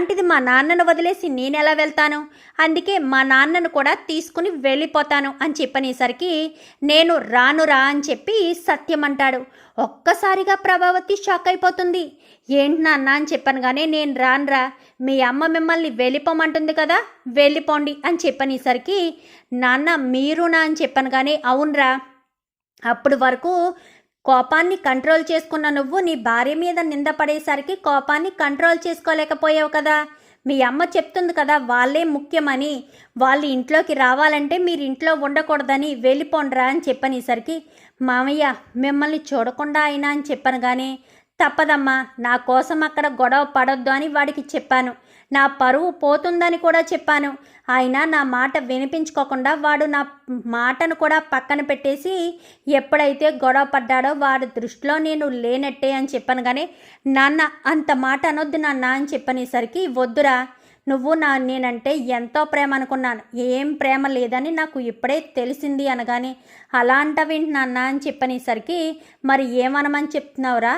అలాంటిది మా నాన్నను వదిలేసి నేను ఎలా వెళ్తాను? అందుకే మా నాన్నను కూడా తీసుకుని వెళ్ళిపోతాను అని చెప్పనేసరికి నేను రానురా అని చెప్పి సత్యం అంటాడు. ఒక్కసారిగా ప్రభావతి షాక్ అయిపోతుంది. ఏంటి నాన్న? అని చెప్పాను కానీ నేను రానురా మీ అమ్మ మిమ్మల్ని వెళ్ళిపోమంటుంది కదా వెళ్ళిపోండి అని చెప్పనేసరికి నాన్న మీరునా? అని చెప్పాను కానీ అవునరా అప్పుడు వరకు కోపాన్ని కంట్రోల్ చేసుకున్న నువ్వు నీ భార్య మీద నింద పడేసరికి కోపాన్ని కంట్రోల్ చేసుకోలేకపోయావు కదా. మీ అమ్మ చెప్తుంది కదా వాళ్ళే ముఖ్యమని. వాళ్ళు ఇంట్లోకి రావాలంటే మీరు ఇంట్లో ఉండకూడదని వెళ్ళిపోండ్రా అని చెప్పనేసరికి మామయ్య మిమ్మల్ని చూడకుండా అయినా అని చెప్పాను కానీ తప్పదమ్మా నా కోసం అక్కడ గొడవ పడొద్దు అని వాడికి చెప్పాను. నా పరువు పోతుందని కూడా చెప్పాను. అయినా నా మాట వినిపించుకోకుండా వాడు నా మాటను కూడా పక్కన పెట్టేసి ఎప్పుడైతే గొడవ పడ్డాడో వాడి దృష్టిలో నేను లేనట్టే అని చెప్పాను కానీ నాన్న అంత మాట అనొద్దు నాన్న అని చెప్పనేసరికి వద్దురా నువ్వు నా నేనంటే ఎంతో ప్రేమ అనుకున్నాను. ఏం ప్రేమ లేదని నాకు ఇప్పుడే తెలిసింది అనగానే అలా అంటావేంటి నాన్న అని చెప్పనేసరికి మరి ఏమనమని చెప్తున్నావురా?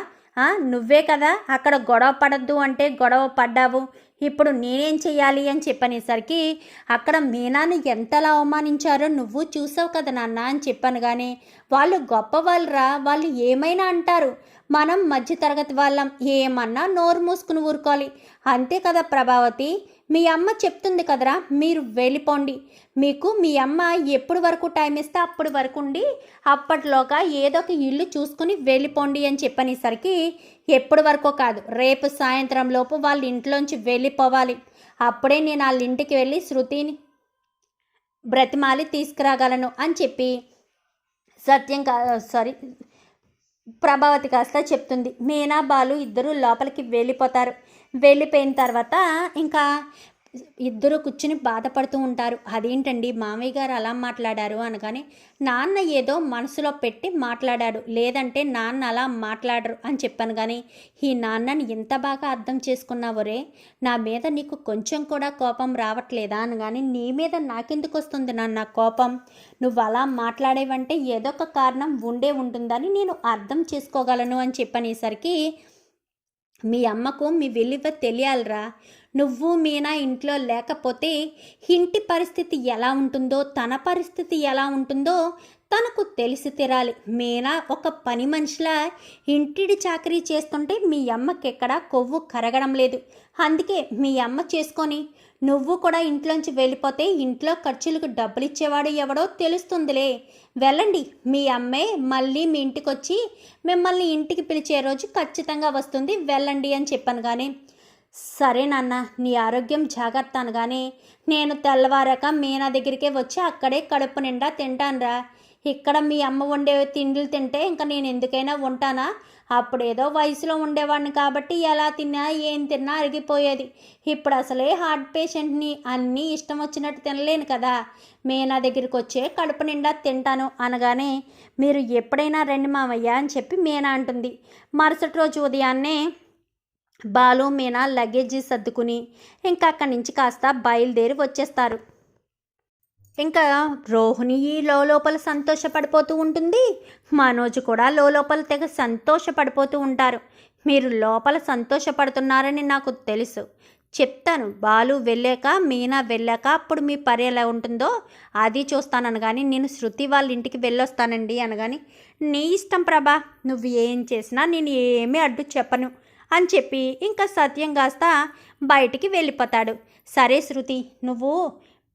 నువ్వే కదా అక్కడ గొడవ పడద్దు అంటే గొడవ పడ్డావు. ఇప్పుడు నేనేం చెయ్యాలి అని చెప్పనేసరికి అక్కడ మీనాని ఎంతలా అవమానించారో నువ్వు చూసావు కదా నాన్న అని చెప్పాను కానీ వాళ్ళు గొప్పవాళ్ళరా వాళ్ళు ఏమైనా అంటారు. మనం మధ్యతరగతి వాళ్ళం ఏమన్నా నోరు మూసుకుని ఊరుకోవాలి. అంతే కదా ప్రభావతి? మీ అమ్మ చెప్తుంది కదరా మీరు వెళ్ళిపోండి. మీకు మీ అమ్మ ఎప్పుడు వరకు టైం ఇస్తే అప్పటి వరకు ఉండి అప్పట్లోగా ఏదో ఒక ఇల్లు చూసుకుని వెళ్ళిపోండి అని చెప్పనేసరికి ఎప్పటి వరకు కాదు రేపు సాయంత్రం లోపు వాళ్ళ ఇంట్లోంచి వెళ్ళిపోవాలి. అప్పుడే నేను వాళ్ళ ఇంటికి వెళ్ళి శృతిని బ్రతిమాలి తీసుకురాగలను అని చెప్పి సత్యం కా సారీ ప్రభావతి కాస్త చెప్తుంది. మీనా బాలు ఇద్దరు లోపలికి వెళ్ళిపోతారు. వెళ్ళిపోయిన తర్వాత ఇంకా ఇద్దరు కూర్చుని బాధపడుతూ ఉంటారు. అదేంటండి? మామయ్య గారు అలా మాట్లాడారు అనగానే నాన్న ఏదో మనసులో పెట్టి మాట్లాడాడు. లేదంటే నాన్న అలా మాట్లాడరు అని చెప్పాను కానీ ఈ నాన్నని ఇంత బాగా అర్థం చేసుకున్నావురే నా మీద నీకు కొంచెం కూడా కోపం రావట్లేదా? అనగానే నీ మీద నాకెందుకు వస్తుంది నాన్న కోపం? నువ్వు అలా మాట్లాడేవంటే ఏదో ఒక కారణం ఉండే ఉంటుందని నేను అర్థం చేసుకోగలను అని చెప్పనేసరికి మీ అమ్మకు మీ విలువ తెలియాలిరా. నువ్వు మీనా ఇంట్లో లేకపోతే ఇంటి పరిస్థితి ఎలా ఉంటుందో తన పరిస్థితి ఎలా ఉంటుందో తనకు తెలిసి తీరాలి. మీనా ఒక పని మనిషిలా ఇంటిడి చాకరీ చేస్తుంటే మీ అమ్మకి ఎక్కడా కొవ్వు కరగడం లేదు. అందుకే మీ అమ్మ చేసుకొని నువ్వు కూడా ఇంట్లోంచి వెళ్ళిపోతే ఇంట్లో ఖర్చులకు డబ్బులు ఇచ్చేవాడు ఎవడో తెలుస్తుందిలే. వెళ్ళండి మీ అమ్మే మళ్ళీ మీ ఇంటికి వచ్చి మిమ్మల్ని ఇంటికి పిలిచే రోజు ఖచ్చితంగా వస్తుంది. వెళ్ళండి అని చెప్పాను కానీ సరే నాన్న నీ ఆరోగ్యం జాగ్రత్త అనగానే నేను తెల్లవారాక మీనా దగ్గరికే వచ్చి అక్కడే కడుపు నిండా తింటానురా. ఇక్కడ మీ అమ్మ వండే తిండిలు తింటే ఇంకా నేను ఎందుకైనా ఉంటానా? అప్పుడేదో వయసులో ఉండేవాడిని కాబట్టి ఎలా తిన్నా ఏం తిన్నా అరిగిపోయేది. ఇప్పుడు అసలే హార్ట్ పేషెంట్ని అన్నీ ఇష్టం వచ్చినట్టు తినలేను కదా. మీనా దగ్గరికి వచ్చే కడుపు నిండా తింటాను అనగానే మీరు ఎప్పుడైనా రండి మామయ్య అని చెప్పి మీనా అంటుంది. మరుసటి రోజు ఉదయాన్నే బాలు మీనా లగేజీ సర్దుకుని ఇంకా అక్కడి నుంచి కాస్త బయలుదేరి వచ్చేస్తారు. ఇంకా రోహిణి లోపల సంతోషపడిపోతూ ఉంటుంది. మనోజ్ కూడా లోపల తెగ సంతోషపడిపోతూ ఉంటారు. మీరు లోపల సంతోషపడుతున్నారని నాకు తెలుసు. చెప్తాను. బాలు వెళ్ళాక మీనా వెళ్ళాక అప్పుడు మీ పరి ఎలా ఉంటుందో అది చూస్తాను కానీ నేను శృతి వాళ్ళ ఇంటికి వెళ్ళొస్తానండి అనగాని నీ ఇష్టం ప్రభా. నువ్వు ఏం చేసినా నేను ఏమీ అడ్డు చెప్పను. అని చెప్పి ఇంకా సత్యం కాస్త బయటికి వెళ్ళిపోతాడు. సరే శృతి నువ్వు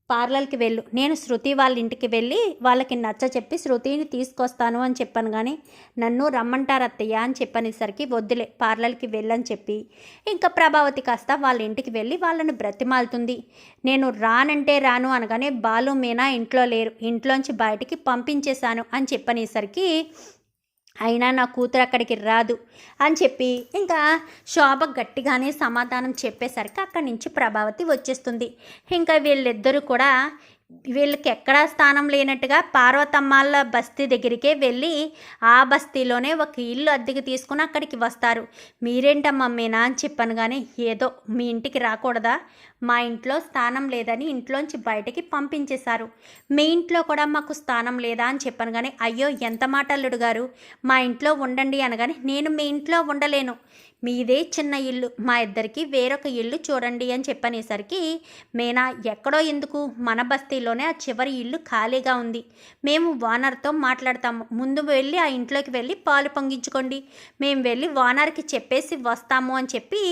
పార్లర్కి వెళ్ళు. నేను శృతి వాళ్ళ ఇంటికి వెళ్ళి వాళ్ళకి నచ్చ చెప్పి శృతిని తీసుకొస్తాను అని చెప్పాను కానీ నన్ను రమ్మంటారు అత్తయ్య అని చెప్పనేసరికి వద్దులే పార్లర్కి వెళ్ళని చెప్పి. ఇంకా ప్రభావతి కాస్త వాళ్ళ ఇంటికి వెళ్ళి వాళ్ళని బ్రతిమాలుతుంది. నేను రానంటే రాను అనగానే బాలు మీనా ఇంట్లో లేరు. ఇంట్లోంచి బయటికి పంపించేశాను అని చెప్పనేసరికి అయినా నా కూతురు అక్కడికి రాదు అని చెప్పి ఇంకా శోభ గట్టిగానే సమాధానం చెప్పేసరికి అక్కడి నుంచి ప్రభావతి వచ్చేస్తుంది. ఇంకా వీళ్ళిద్దరూ కూడా వీళ్ళకి ఎక్కడా స్థానం లేనట్టుగా పార్వతమ్మాళ్ళ బస్తీ దగ్గరికే వెళ్ళి ఆ బస్తీలోనే ఒక ఇల్లు అద్దెకి తీసుకుని అక్కడికి వస్తారు. మీరేంటమ్మా మీనా అని చెప్పాను కానీ ఏదో మీ ఇంటికి రాకూడదా? మా ఇంట్లో స్థానం లేదని ఇంట్లోంచి బయటకి పంపించేశారు. మీ ఇంట్లో కూడా మాకు స్థానం లేదా అని చెప్పాను కానీ అయ్యో ఎంత మాట గారు. మా ఇంట్లో ఉండండి అనగానే నేను మీ ఇంట్లో ఉండలేను. మీదే చిన్న ఇల్లు మా ఇద్దరికి వేరొక ఇల్లు చూడండి అని చెప్పనేసరికి మేనా ఎక్కడో ఎందుకు? మన బస్తీలోనే ఆ చివరి ఇల్లు ఖాళీగా ఉంది. మేము ఓనర్తో మాట్లాడతాము. ముందు వెళ్ళి ఆ ఇంట్లోకి వెళ్ళి పాలు పొంగించుకోండి. మేము వెళ్ళి ఓనర్కి చెప్పేసి వస్తాము అని చెప్పి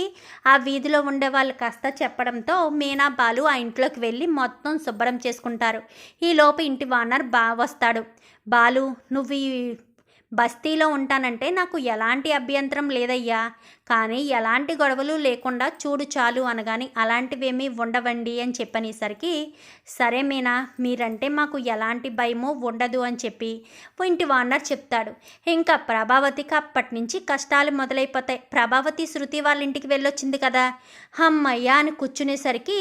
ఆ వీధిలో ఉండే వాళ్ళు కాస్త చెప్పడంతో మీనా బాలు ఆ ఇంట్లోకి వెళ్ళి మొత్తం శుభ్రం చేసుకుంటారు. ఈ ఇంటి ఓనర్ బా వస్తాడు. బాలు నువ్వు ఈ బస్తీలో ఉంటానంటే నాకు ఎలాంటి అభ్యంతరం లేదయ్యా. కానీ ఎలాంటి గొడవలు లేకుండా చూడు చాలు అనగాని అలాంటివేమీ ఉండవండి అని చెప్పనేసరికి సరే మీనా మీరంటే మాకు ఎలాంటి భయమో ఉండదు అని చెప్పి ఇంటి వానర్ చెప్తాడు. ఇంకా ప్రభావతికి అప్పటి నుంచి కష్టాలు మొదలైపోతాయి. ప్రభావతి శృతి వాళ్ళ ఇంటికి వెళ్ళొచ్చింది కదా. అమ్మయ్యా అని కూర్చునేసరికి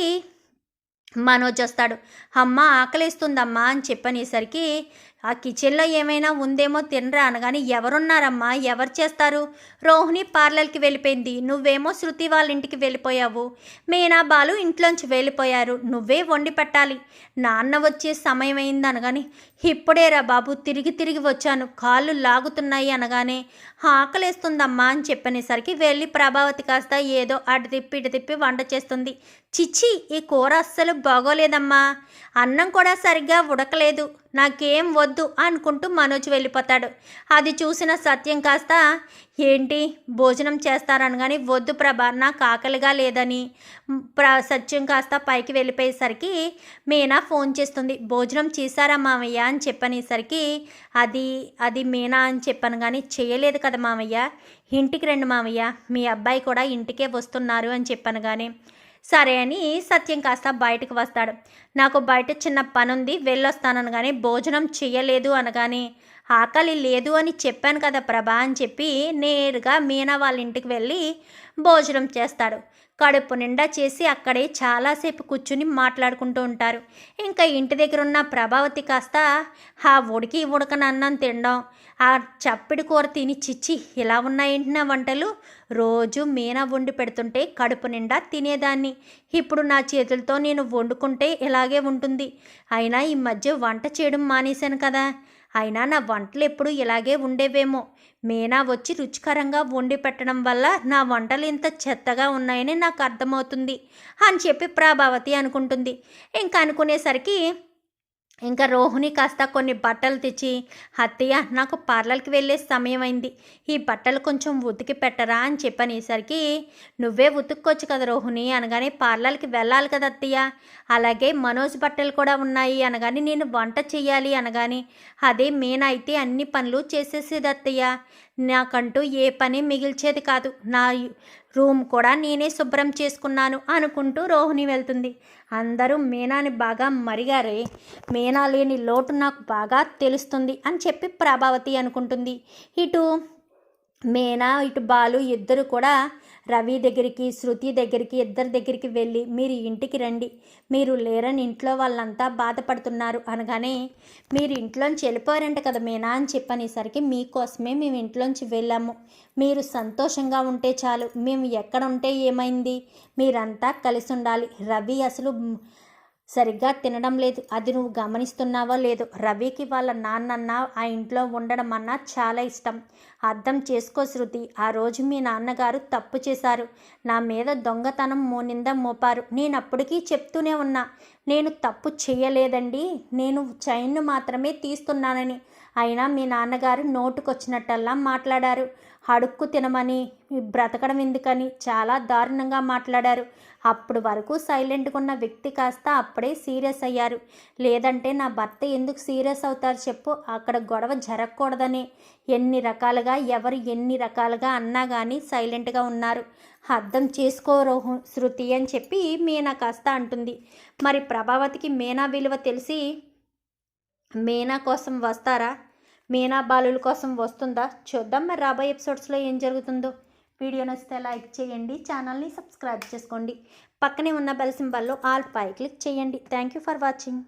మనోజ్ వస్తాడు. అమ్మ ఆకలిస్తుందమ్మా అని చెప్పనేసరికి ఆ కిచెన్లో ఏమైనా ఉందేమో తినరా అనగాని ఎవరున్నారమ్మా? ఎవరు చేస్తారు? రోహిణి పార్లర్కి వెళ్ళిపోయింది. నువ్వేమో శృతి వాళ్ళ ఇంటికి వెళ్ళిపోయావు. మీనా బాలు ఇంట్లోంచి వెళ్ళిపోయారు. నువ్వే వండి పెట్టాలి. నాన్న వచ్చే సమయం అయింది అనగాని ఇప్పుడేరా బాబు తిరిగి తిరిగి వచ్చాను. కాళ్ళు లాగుతున్నాయి అనగానే ఆకలేస్తుందమ్మా అని చెప్పనేసరికి వెళ్ళి ప్రభావతి కాస్త ఏదో అటు తిప్పి ఇటు తిప్పి వంట చేస్తుంది. చిచ్చి ఈ కూర అస్సలు బాగోలేదమ్మా. అన్నం కూడా సరిగ్గా ఉడకలేదు. నాకేం వద్దు అనుకుంటూ మనోజ్ వెళ్ళిపోతాడు. అది చూసిన సత్యం కాస్త ఏంటి? భోజనం చేస్తారనగాని వద్దు ప్రభ నాకు ఆకలిగా లేదని. ప్ర సత్యం కాస్త పైకి వెళ్ళిపోయేసరికి మీనా ఫోన్ చేస్తుంది. భోజనం చేశారా మామయ్య? అని చెప్పనేసరికి అది అది మీనా అని చెప్పాను కానీ చేయలేదు కదా మామయ్య. ఇంటికి రండి మామయ్య. మీ అబ్బాయి కూడా ఇంటికే వస్తున్నారు అని చెప్పాను కానీ సరే అని సత్యం కాస్త బయటకు వస్తాడు. నాకు బయట చిన్న పని ఉంది కానీ భోజనం చెయ్యలేదు అనగానే ఆకలి లేదు అని చెప్పాను కదా ప్రభా అని చెప్పి నేరుగా మీనా వాళ్ళ ఇంటికి వెళ్ళి భోజనం చేస్తాడు కడుపు నిండా చేసి అక్కడే చాలాసేపు కూర్చుని మాట్లాడుకుంటూ ఉంటారు. ఇంకా ఇంటి దగ్గర ఉన్న ప్రభావతి కాస్త ఆ ఉడికి ఉడకని అన్నం తినడం ఆ చప్పిడి కూర తిని చిచ్చి ఇలా ఉన్నాయేంటి నా వంటలు? రోజు మీనా వండి పెడుతుంటే కడుపు నిండా తినేదాన్ని. ఇప్పుడు నా చేతులతో నేను వండుకుంటే ఇలాగే ఉంటుంది. అయినా ఈ మధ్య వంట చేయడం మానేశాను కదా. అయినా నా వంటలు ఎప్పుడు ఇలాగే ఉండేవేమో. మీనా వచ్చి రుచికరంగా వండి పెట్టడం వల్ల నా వంటలు ఇంత చెత్తగా ఉన్నాయని నాకు అర్థమవుతుంది అని చెప్పి ప్రభావతి అనుకుంటుంది. ఇంకా అనుకునేసరికి ఇంకా రోహిణి కాస్త కొన్ని బట్టలు తెచ్చి అత్తయ్య నాకు పార్లర్కి వెళ్ళే సమయం అయింది ఈ బట్టలు కొంచెం ఉతికి పెట్టరా? అని చెప్పనేసరికి నువ్వే ఉతుక్కోవచ్చు కదా రోహిణి అనగానే పార్లర్కి వెళ్ళాలి కదా అత్తయ్య. అలాగే మనోజ్ బట్టలు కూడా ఉన్నాయి అనగాని నేను వంట చెయ్యాలి అనగాని అదే మేనైతే అయితే అన్ని పనులు చేసేసేది అత్తయ్య. నాకంటూ ఏ పని మిగిల్చేది కాదు. నా రూమ్ కూడా నేనే శుభ్రం చేసుకున్నాను అనుకుంటూ రోహిణి వెళ్తుంది. అందరూ మీనాని బాగా మరిగారే. మీనా లేని లోటు నాకు బాగా తెలుస్తుంది అని చెప్పి ప్రభావతి అనుకుంటుంది. ఇటు మీనా ఇటు బాలు ఇద్దరు కూడా రవి దగ్గరికి శృతి దగ్గరికి ఇద్దరి దగ్గరికి వెళ్ళి మీరు ఇంటికి రండి. మీరు లేరని ఇంట్లో వాళ్ళంతా బాధపడుతున్నారు అనగానే మీరు ఇంట్లోంచి వెళ్ళిపోయారంట కదా మీనా అని చెప్పనేసరికి మీకోసమే మేము ఇంట్లోంచి వెళ్ళాము. మీరు సంతోషంగా ఉంటే చాలు. మేము ఎక్కడ ఉంటే ఏమైంది? మీరంతా కలిసి ఉండాలి. రవి అసలు సరిగ్గా తినడం లేదు. అది నువ్వు గమనిస్తున్నావో లేదు. రవికి వాళ్ళ నాన్నన్న ఆ ఇంట్లో ఉండడం అన్నా చాలా ఇష్టం. అర్థం చేసుకో శృతి. ఆ రోజు మీ నాన్నగారు తప్పు చేశారు. నా మీద దొంగతనం మోనింద మోపారు. నేను అప్పటికీ చెప్తూనే ఉన్నా. నేను తప్పు చేయలేదండి. నేను చైన్ను మాత్రమే తీస్తున్నానని. అయినా మీ నాన్నగారు నోటుకొచ్చినట్టల్లా మాట్లాడారు. అడుక్కు తినమని బ్రతకడం ఎందుకని చాలా దారుణంగా మాట్లాడారు. అప్పుడు వరకు సైలెంట్గా ఉన్న వ్యక్తి కాస్త అప్పుడే సీరియస్ అయ్యారు. లేదంటే నా భర్త ఎందుకు సీరియస్ అవుతారు చెప్పు అక్కడ గొడవ జరగకూడదని. ఎన్ని రకాలుగా ఎవరు ఎన్ని రకాలుగా అన్నా కానీ సైలెంట్గా ఉన్నారు. అర్థం చేసుకోరో శృతి అని చెప్పి మీనా కాస్త అంటుంది. మరి ప్రభావతికి మీనా విలువ తెలిసి మీనా కోసం వస్తారా? మీనా బాలుల కోసం వస్తుందా? చూద్దాం మరి రాబోయే ఎపిసోడ్స్లో ఏం జరుగుతుందో. వీడియో నచ్చితే లైక్ చేయండి ఛానల్ని సబ్స్క్రైబ్ చేసుకోండి. పక్కనే ఉన్న బెల్ సింబల్లో ఆల్ పై క్లిక్ చేయండి. Thank you for watching.